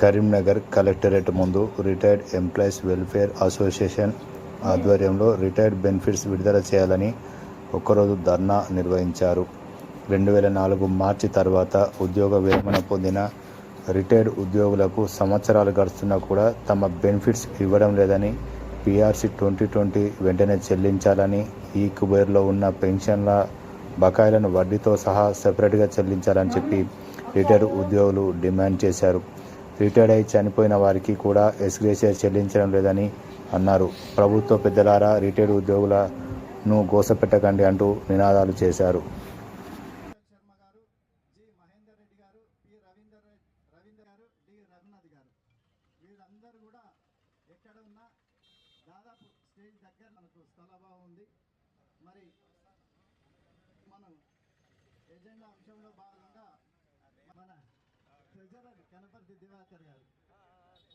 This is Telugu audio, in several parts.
కరీంనగర్ కలెక్టరేట్ ముందు రిటైర్డ్ ఎంప్లాయీస్ వెల్ఫేర్ అసోసియేషన్ ఆధ్వర్యంలో రిటైర్డ్ బెనిఫిట్స్ విడుదల చేయాలని ఒక్కరోజు ధర్నా నిర్వహించారు. రెండు వేల నాలుగు మార్చి తర్వాత ఉద్యోగ విరమణ పొందిన రిటైర్డ్ ఉద్యోగులకు సంవత్సరాలు గడుస్తున్నా కూడా తమ బెనిఫిట్స్ ఇవ్వడం లేదని పీఆర్సీ ట్వంటీ ట్వంటీ వెంటనే చెల్లించాలని ఈ కుబేర్లో ఉన్న పెన్షన్ల బకాయిలను వడ్డీతో సహా సెపరేట్గా చెల్లించాలని చెప్పి రిటైర్డ్ ఉద్యోగులు డిమాండ్ చేశారు. రిటైర్డ్ అయి చనిపోయిన వారికి కూడా ఎస్గ్రేషియా చెల్లించడం లేదని అన్నారు. ప్రభుత్వ పెద్దలారా రిటైర్డ్ ఉద్యోగులను గోసపెట్టకండి అంటూ నినాదాలు చేశారు. వీళ్ళందరూ కూడా ఎక్కడ ఉన్నా దాదాపు స్టేజ్ దగ్గర మనకు ఉంది మరి మనం ఎజెండా అంశంలో భాగంగా ట్రెజరర్ కనపర్తి దివాకర్ గారు.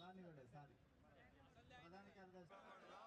రానివ్వండి సారీ. ప్రధాన కార్యదర్శి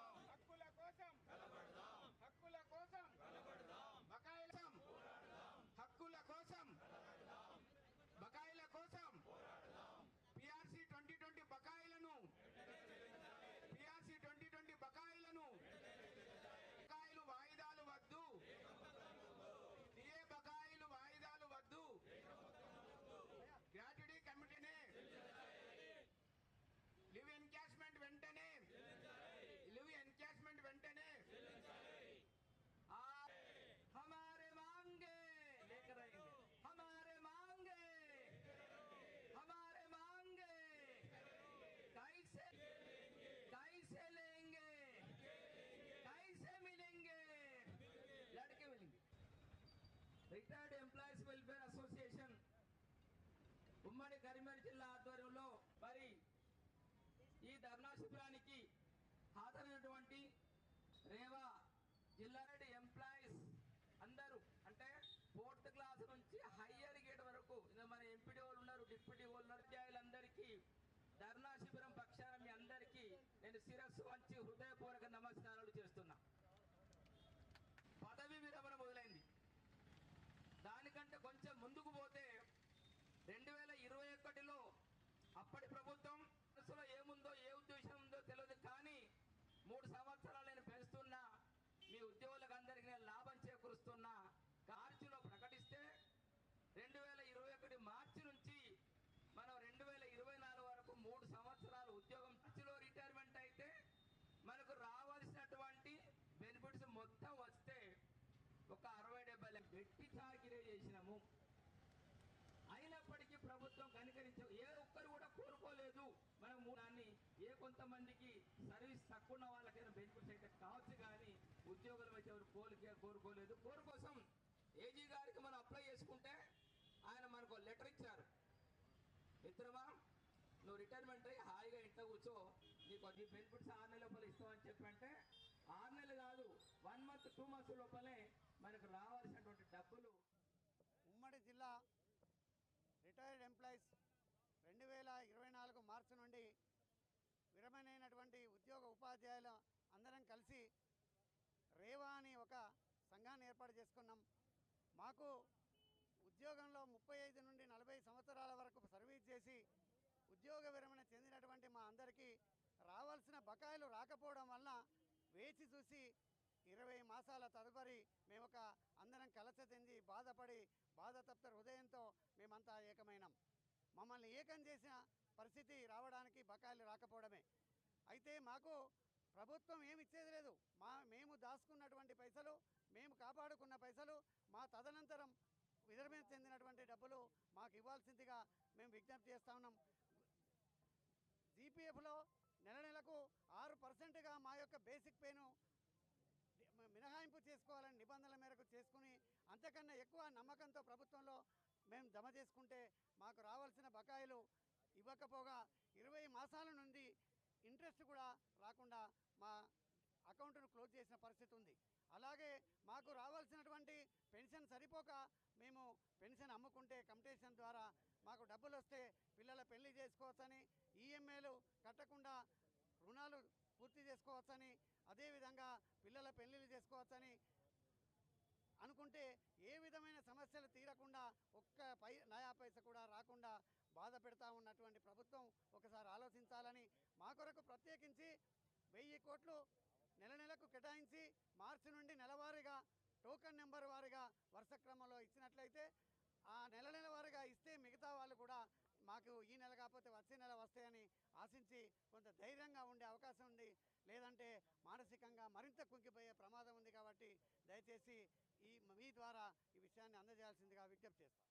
రిటైర్డ్ ఎంప్లాయీస్ వెల్ఫేర్ అసోసియేషన్ ఉమ్మడి కరీంనగర్ జిల్లా ఆధ్వర్యంలో మరి ఈ ధర్నా శిబిరానికి హాజరైనటువంటి రేవా జిల్లా ఎంప్లాయీస్ అందరూ అంటే ఫోర్త్ క్లాస్ నుంచి హయ్యర్ గేట్ వరకు ఇంకా మన ఎంపీడీ వాళ్ళు ఉన్నారు డిప్యూటీ వాళ్ళు ఉన్నారు ఉపాధ్యాయులందరికీ ధర్నా శిబిరం పక్షాన మీ అందరికీ నేను శిరస్సు వంచి హృదయపూర్వక నమస్కారాలు చేస్తున్నా. కొంచెం ముందుకు పోతే రెండు వేల ఇరవై ఒకటిలో అప్పటి ప్రభుత్వం మనసులో ఏముందో ఏ ఉద్దేశం ఉందో తెలియదు కానీ మూడు సంవత్సరాలు నేను పెంచుతున్నా మీ ఉద్యోగులకు అందరికీ నేను లాభం చేకూరుస్తున్నా మార్చిలో ప్రకటిస్తే రెండు వేల ఇరవై ఒకటి మార్చి నుంచి మనం రెండు వేల ఇరవై నాలుగు వరకు మూడు సంవత్సరాలు ఉద్యోగం మార్చిలో రిటైర్మెంట్ అయితే మనకు రావాల్సినటువంటి బెనిఫిట్స్ మొత్తం వస్తే ఒక అరవై డెబ్బై లక్ష గట్టి చాకిరీ చేసినాము. అయినప్పటికీ ప్రభుత్వం కనికరించ ఏ ఒక్కరు కూడా కోరుకోలేదు. మనం దాన్ని ఏ కొంతమందికి సర్వీస్ తక్కువ ఉన్న వాళ్ళకైనా బెనిఫిట్స్ అయితే కావచ్చు కానీ ఉద్యోగులు అయితే ఎవరు కోరికే కోరుకోలేదు. కోరు కోసం ఏజీ గారికి మనం అప్లై చేసుకుంటే ఆయన మనకు లెటర్ ఇచ్చారు. మిత్రమా నువ్వు రిటైర్మెంట్ అయ్యి హాయిగా ఇంట్లో కూర్చో. నీకు ఈ బెనిఫిట్స్ ఆరు నెలల లోపల ఇస్తామని చెప్పంటే ఆరు నెలలు కాదు వన్ మంత్ టూ మంత్స్ లోపలే మనకు రావాల్సినటువంటి ఉమ్మడి జిల్లా రిటైర్డ్ ఎంప్లాయీస్ రెండు వేల ఇరవై నాలుగు మార్చి నుండి విరమణైనటువంటి ఉద్యోగ ఉపాధ్యాయుల అందరం కలిసి రేవా అని ఒక సంఘాన్ని ఏర్పాటు చేసుకున్నాం. మాకు ఉద్యోగంలో ముప్పై ఐదు నుండి నలభై సంవత్సరాల వరకు సర్వీస్ చేసి ఉద్యోగ విరమణ చెందినటువంటి మా అందరికీ రావాల్సిన బకాయిలు రాకపోవడం వలన వేచి చూసి ఇరవై మాసాల తదుపరి మేము ఒక అందరం కలస చెంది బాధతప్త హృదయంతో మేమంతా ఏకమైనాం. మమ్మల్ని ఏకం చేసిన పరిస్థితి రావడానికి బకాయిలు రాకపోవడమే. అయితే మాకు ప్రభుత్వం ఏమి ఇచ్చేది లేదు. మా మేము దాచుకున్నటువంటి పైసలు మేము కాపాడుకున్న పైసలు మా తదనంతరం విరమణ చెందినటువంటి డబ్బులు మాకు ఇవ్వాల్సిందిగా మేము విజ్ఞప్తి చేస్తా ఉన్నాం. జీపీఎఫ్లో నెల నెలకు ఆరు పర్సెంట్గా మా యొక్క బేసిక్ పేను మినహాయింపు చేసుకోవాలని నిబంధనల మేరకు చేసుకుని అంతకన్నా ఎక్కువ నమ్మ చేసుకుంటే మాకు రావాల్సిన బకాయిలు ఇవ్వకపోగా ఇరవై మాసాల నుండి ఇంట్రెస్ట్ కూడా రాకుండా మా అకౌంట్ను క్లోజ్ చేసిన పరిస్థితి ఉంది. అలాగే మాకు రావాల్సినటువంటి పెన్షన్ సరిపోక మేము పెన్షన్ అమ్ముకుంటే కమిటేషన్ ద్వారా మాకు డబ్బులు వస్తే పిల్లల పెళ్ళి చేసుకోవచ్చని ఈఎంఐలు కట్టకుండా రుణాలు పూర్తి చేసుకోవచ్చని అదేవిధంగా పిల్లల పెళ్ళిళ్ళు చేసుకోవచ్చని అనుకుంటే ఏ విధమైన సమస్యలు తీరకుండా ఒక్క బాధ పెడతా ఉన్నటువంటి ప్రభుత్వం ఒకసారి ఆలోచించాలని మా కొరకు ప్రత్యేకించి వెయ్యి కోట్లు నెల నెలకు కేటాయించి మార్చి నుండి నెలవారీగా టోకన్ నెంబర్ వారీగా వరుస క్రమంలో ఇచ్చినట్లయితే ఆ నెల నెల వారీగా ఇస్తే మిగతా వాళ్ళు కూడా మాకు ఈ నెల కాకపోతే వచ్చే నెల వస్తాయని ఆశించి కొంత ధైర్యంగా ఉండే అవకాశం ఉంది. లేదంటే మానసికంగా మరింత కుంగిపోయే ప్రమాదం ఉంది కాబట్టి దయచేసి ఈ మీ ద్వారా ఈ విషయాన్ని అందజేయాల్సిందిగా విజ్ఞప్తి చేస్తాం